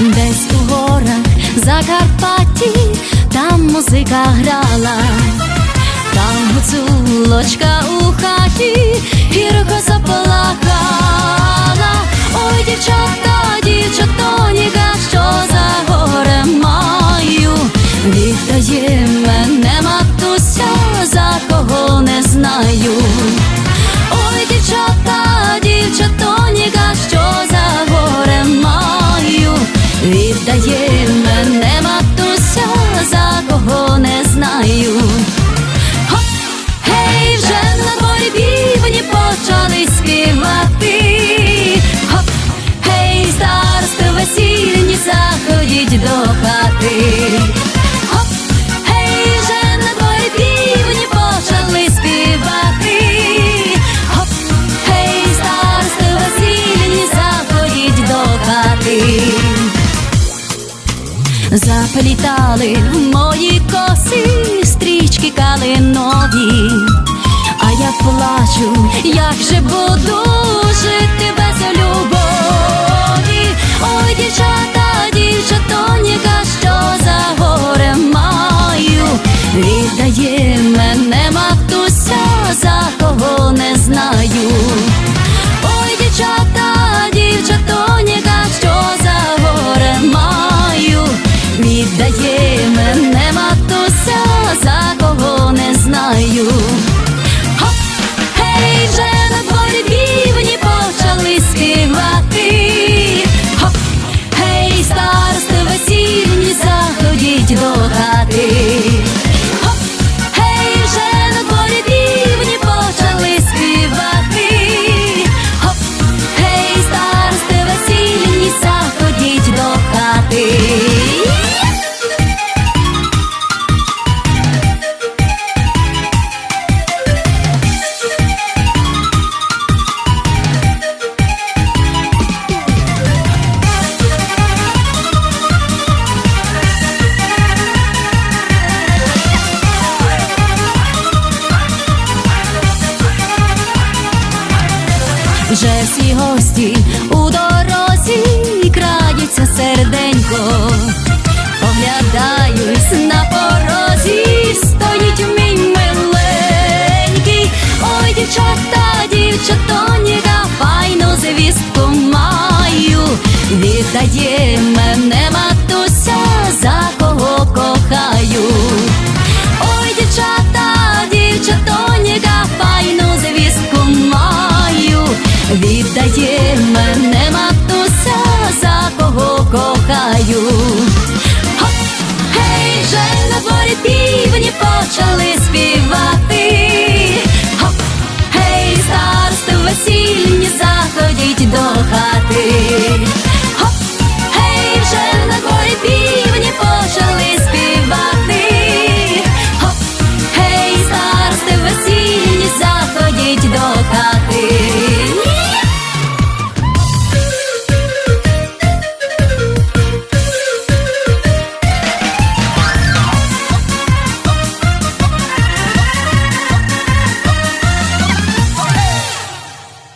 десь у горах Закарпатті, там музика грала, там гуцулочка у хаті, гірко заплакала, ой дівчата, дівчата, ніга, що за горе маю, віддає мене матуся, за кого не знаю. заплітали в мої коси стрічки калинові, а я плачу, як же буду жити. вже всі гості. ти мене, матуся, за кого кохаю. Хоп! Гей, hey, на дворі пі.